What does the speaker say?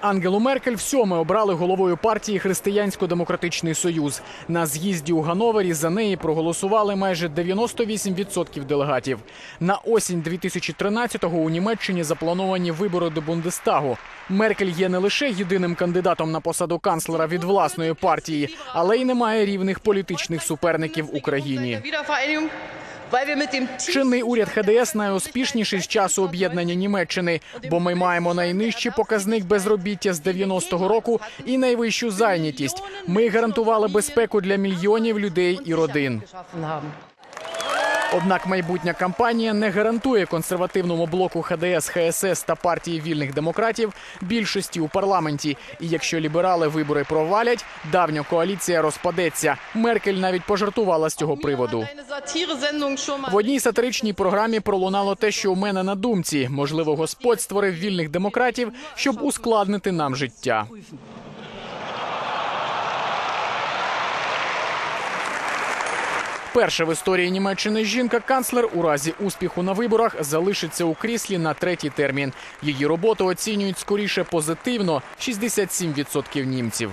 Ангелу Меркель всьоме обрали головою партії Християнсько-демократичний союз. На з'їзді у Гановері за неї проголосували майже 98% делегатів. На осінь 2013-го у Німеччині заплановані вибори до Бундестагу. Меркель є не лише єдиним кандидатом на посаду канцлера від власної партії, але й не має рівних політичних суперників Україні. Чинний уряд ХДС найуспішніший з часу об'єднання Німеччини, бо ми маємо найнижчий показник безробіття з 90-го року і найвищу зайнятість. Ми гарантували безпеку для мільйонів людей і родин. Однак майбутня кампанія не гарантує консервативному блоку ХДС, ХСС та партії вільних демократів більшості у парламенті. І якщо ліберали вибори провалять, давня коаліція розпадеться. Меркель навіть пожартувала з цього приводу. В одній сатиричній програмі пролунало те, що у мене на думці. Можливо, Господь створив вільних демократів, щоб ускладнити нам життя. Перша в історії Німеччини жінка-канцлер у разі успіху на виборах залишиться у кріслі на третій термін. Її роботу оцінюють скоріше позитивно 67% німців.